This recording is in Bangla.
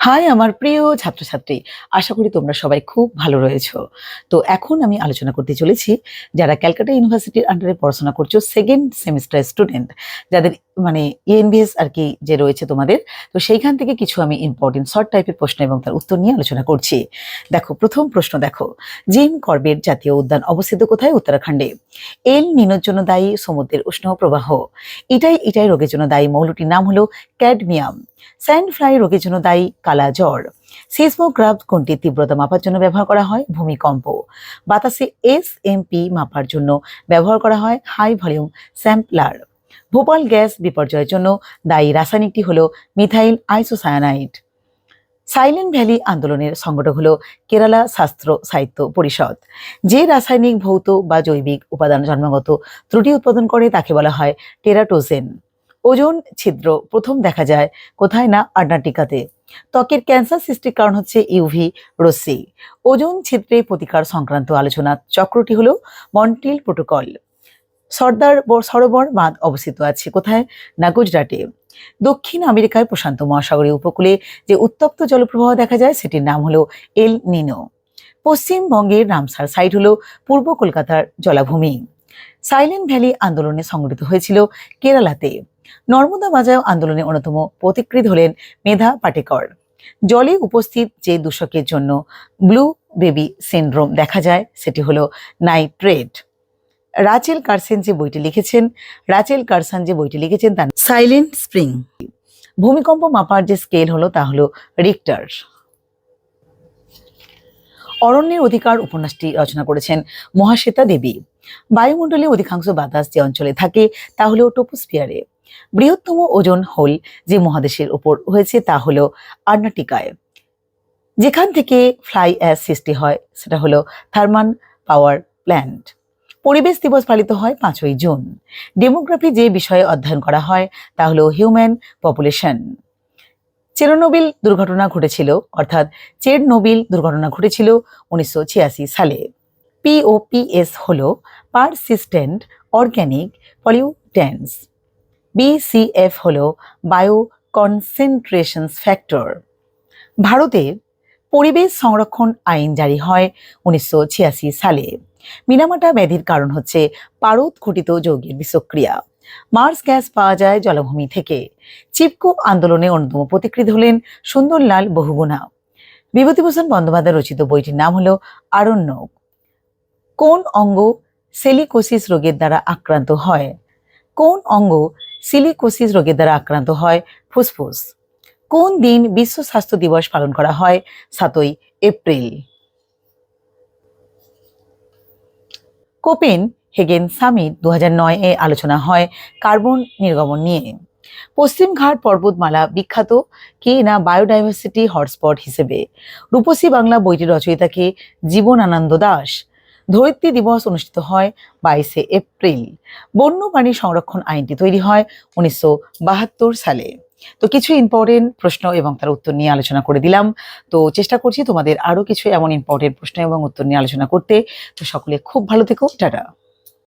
হাই আমার প্রিয় ছাত্রছাত্রী, আশা করি তোমরা সবাই খুব ভালো রয়েছ। তো এখন আমি আলোচনা করতে চলেছি যারা ক্যালকাটা ইউনিভার্সিটির আন্ডারে পড়াশোনা করছ সেকেন্ড সেমিস্টার স্টুডেন্ট যাদের মানে ইএনবিএস আর কি যে রয়েছে তোমাদের, তো সেইখান থেকে কিছু আমি ইম্পর্টেন্ট শর্ট টাইপের প্রশ্ন এবং তার উত্তর নিয়ে আলোচনা করছি। দেখো, প্রথম প্রশ্ন দেখো, জিম কর্বেট জাতীয় উদ্যান অবস্থিত কোথায়? উত্তরাখণ্ডে। এল নিনোর জন্য দায়ী, সমুদ্রের উষ্ণ প্রবাহ। ইটাই ইটাই রোগের জন্য দায়ী মৌলটির নাম হলো ক্যাডমিয়াম। স্যান্ড ফ্লাই রোগের জন্য দায়ী কালা জ্বর। সিসমোগ্রাফ কোনটির তীব্রতা মাপার জন্য ব্যবহার করা হয়? ভূমিকম্প। বাতাসে এস এমপি মাপার জন্য ব্যবহার করা হয়? High volume sampler. Bhopal gas বিপর্যয়ের জন্য দায়ী রাসায়নিকটি হল মিথাইল আইসোসায়ানাইড। সাইলেন্ট ভ্যালি আন্দোলনের সংগঠক হল কেরালা শাস্ত্র সাহিত্য পরিষদ। যে রাসায়নিক, ভৌত বা জৈবিক উপাদান জন্মগত ত্রুটি উৎপাদন করে তাকে বলা হয় টেরাটোজেন ওজোন, ছিদ্র প্রথম দেখা যায় কোথায় না আন্টার্কটিকাতে। ত্বকের ক্যান্সার সৃষ্টির কারণ হচ্ছে ইউভি রশ্মি। ওজোন, ছিদ্রে প্রতিকার সংক্রান্ত আলোচনা চক্রটি হল মন্টিল প্রোটোকল। সর্দার সরোবর বাঁধ অবস্থিত আছে। কোথায়? না গুজরাটে। দক্ষিণ আমেরিকার প্রশান্ত মহাসাগরীয় উপকূলে যে উত্তপ্ত জলপ্রবাহ দেখা যায়, সেটির নাম হলো এল নিনো। পশ্চিমবঙ্গের রামসার সাইট হলো পূর্ব কলকাতার জলাভূমি। সাইলেন্ট ভ্যালি আন্দোলনে সংগঠিত হয়েছিল কেরালাতে। নর্মদা বাজাও আন্দোলনে অন্যতম প্রতিকৃত হলেন মেধা পাটেকর। জলে উপস্থিত যে দূষকের জন্য ব্লু বেবি সিন্ড্রোম দেখা যায়, সেটি হলো নাইট্রেট। রাচেল কারসেন যে বইটি লিখেছেন, রাচেল কারসান যে বইটি লিখেছেন তার সাইলেন্ট স্প্রিং ভূমিকম্প মাপার যে স্কেল হলো তা হলো রিক্টার অরণ্যের অধিকার উপন্যাসটি রচনা করেছেন মহাশ্বেতা দেবী। বায়ুমণ্ডলে অধিকাংশ বাতাস যে অঞ্চলে থাকে, তা হলো টোপোস্ফিয়ারে বৃহত্তম ওজন হোল যে মহাদেশের উপর হয়েছে, তা হলো আর্নাটিকায় যেখান থেকে ফ্লাই অ্যাশ সৃষ্টি হয়, সেটা হলো থার্মান পাওয়ার প্ল্যান্ট। পরিবেশ দিবস পালিত হয় পাঁচই জুন। ডেমোগ্রাফি যে বিষয়ে অধ্যয়ন করা হয়, তা হলো হিউম্যান পপুলেশন। চেরনোবিল দুর্ঘটনা ঘটেছিল, অর্থাৎ চেরনোবিল দুর্ঘটনা ঘটেছিল উনিশশো ছিয়াশি সালে। পিওপিএস হল পারসিস্টেন্ট অর্গ্যানিক পলিউটেন্স বিসিএফ হল বায়ো কনসেন্ট্রেশন ফ্যাক্টর। ভারতের পরিবেশ সংরক্ষণ আইন জারি হয় উনিশশো ছিয়াশি সালে। মিনামাটা ব্যাধির কারণ হচ্ছে পারদ ঘটিত যৌগের বিষক্রিয়া। মার্স গ্যাস পাওয়া যায় জলাভূমি থেকে। চিপকো আন্দোলনে অন্যতম প্রতিকৃত হলেন সুন্দরলাল বহুগুণা। বিভূতিভূষণ বন্দ্যোপাধ্যায় রচিত বইটির নাম হল আরণ্যক। কোন অঙ্গ সেলিকোসিস রোগের দ্বারা আক্রান্ত হয়? কোন অঙ্গ সিলিকোসিস রোগের দ্বারা আক্রান্ত হয়? ফুসফুস। কোন দিন বিশ্ব স্বাস্থ্য দিবস পালন করা হয়? সাতই এপ্রিল। কোপেন, হেগেন সামিট দু এ আলোচনা হয় কার্বন নির্গমন নিয়ে। পশ্চিমঘাট পর্বতমালা বিখ্যাত কি না বায়োডাইভার্সিটি হটস্পট হিসেবে। রূপসী বাংলা বইটির রচয়িতাকে জীবন আনন্দ দাস। ধরিত্রী দিবস অনুষ্ঠিত হয় বাইশে এপ্রিল। বন্যপ্রাণী সংরক্ষণ আইনটি তৈরি হয় উনিশশো বাহাত্তর সালে। তো কিছু ইম্পর্টেন্ট প্রশ্ন এবং তার উত্তর নিয়ে আলোচনা করে দিলাম। তো চেষ্টা করছি তোমাদের আরও কিছু এমন ইম্পর্টেন্ট প্রশ্ন এবং উত্তর নিয়ে আলোচনা করতে। তো সকলে খুব ভালো থেকো। টাটা।